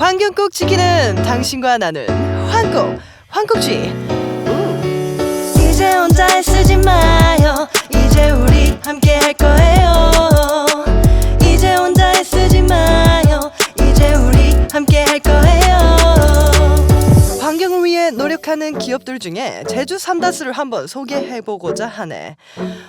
환경 꼭 지키는 당신과 나는 환국 환국주의. 이제 혼자 애쓰지 마요. 이제 우리 함께 할 거예요. 이제 혼자 애쓰지 마요. 이제 우리 함께 할 거예요. 환경을 위해 노력하는 기업들 중에 제주 삼다스를 한번 소개해보고자 하네.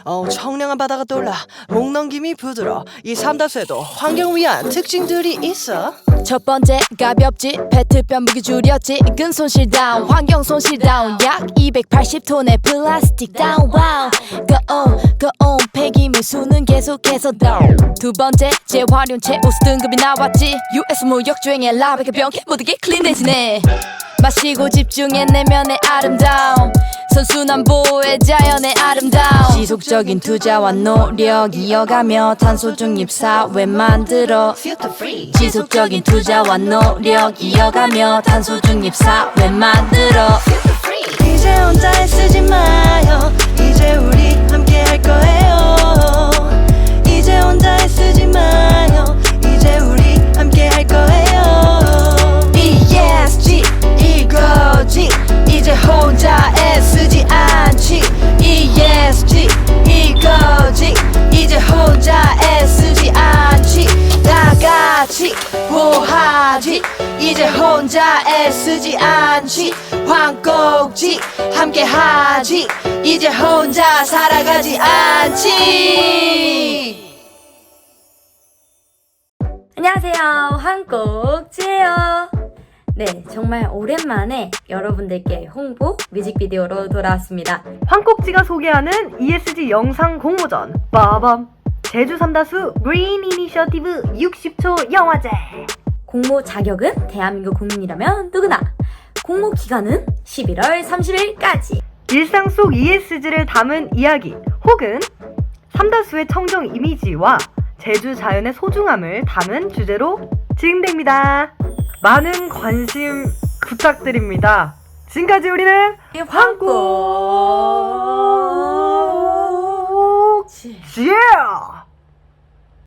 어, 청량한 바다가 떠올라 목 넘김이 부드러 이 삼다수에도 환경을 위한 특징들이 있어 첫 번째 가볍지. 페트병 무게 줄였지. 근 손실 다운 환경 손실 다운. 약 280톤의 플라스틱 다운. 와우. 고온 고온 폐기물 수는 계속해서 다운 두 번째 재활용 최우수 등급이 나왔지. US 무역 주행의 라베가 병 모든 게 클린해지네. 마시고 집중해 내면의 아름다움 선순환 보호의 자연의 아름다움. 지속적인 투자와 노력 이어가며 탄소 중립 사회 만들어? 지속적인 투자와 노력 이어가며 탄소 중립 사회 만들어? 이제 혼자 애쓰지 하지? 이제 혼자 애쓰지 않지? 황꼭지 함께 하지? 이제 혼자 살아가지 않지? 안녕하세요. 한국지예요. 네, 정말 오랜만에 여러분들께 홍보 뮤직비디오로 돌아왔습니다. 황꼭지가 소개하는 ESG 영상 공모전. 빠밤. 제주 삼다수 그린 이니셔티브 60초 영화제 공모 자격은 대한민국 국민이라면 누구나. 공모 기간은 11월 30일까지. 일상 속 ESG를 담은 이야기 혹은 삼다수의 청정 이미지와 제주 자연의 소중함을 담은 주제로 진행됩니다. 많은 관심 부탁드립니다. 지금까지 우리는 황꼭